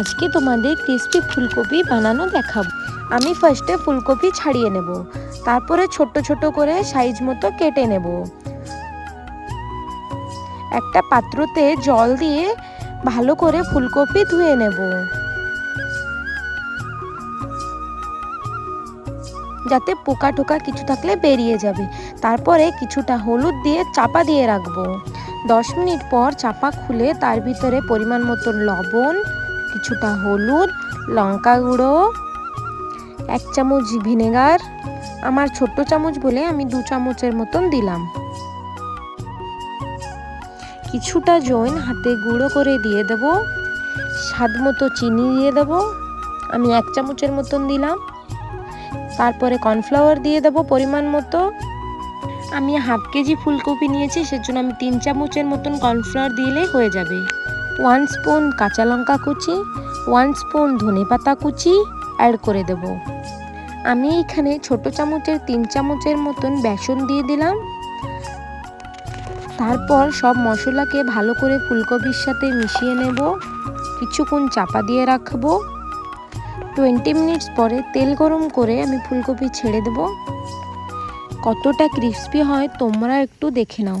আজকে তোমাদের ক্রিস্পি ফুলকপি বানানো দেখাবো। আমি ফার্স্টে ফুলকপি ছাড়িয়ে নেব। তারপরে ছোট ছোট করে সাইজ মতো কেটে নেব। একটা পাত্রতে জল দিয়ে ভালো করে ফুলকপি ধুয়ে নেব। যাতে পোকা টোকা কিছু থাকলে বেরিয়ে যাবে। তারপরে কিছুটা হলুদ দিয়ে চাপা দিয়ে রাখব। দশ মিনিট পর চাপা খুলে তার ভিতরে পরিমাণ মতো লবণ কিছুটা হলুদ, লঙ্কা গুঁড়ো, এক চামচ ভিনেগার, আমার ছোট্ট চামচ বলে আমি দু চামচের মতন দিলাম। কিছুটা জৈন হাতে গুঁড়ো করে দিয়ে দেব, স্বাদ মতো চিনি দিয়ে দেব, আমি এক চামচের মতন দিলাম। তারপরে কর্নফ্লাওয়ার দিয়ে দেবো পরিমাণ মতো। আমি হাফ কেজি ফুলকপি নিয়েছি, সেজন্য আমি তিন চামচের মতন কর্নফ্লাওয়ার দিলে হয়ে যাবে। ওয়ান স্পুন কাঁচা লঙ্কা কুচি, ওয়ান স্পুন ধনে পাতা কুচি অ্যাড করে দেব। আমি এখানে ছোট চামচের তিন চামচের মতন বেসন দিয়ে দিলাম। তারপর সব মশলাকে ভালো করে ফুলকপির সাথে মিশিয়ে নেব। কিছুক্ষণ চাপা দিয়ে রাখব। টোয়েন্টি মিনিটস পরে তেল গরম করে আমি ফুলকপি ছেড়ে দেব। কতটা ক্রিস্পি হয় তোমরা একটু দেখে নাও।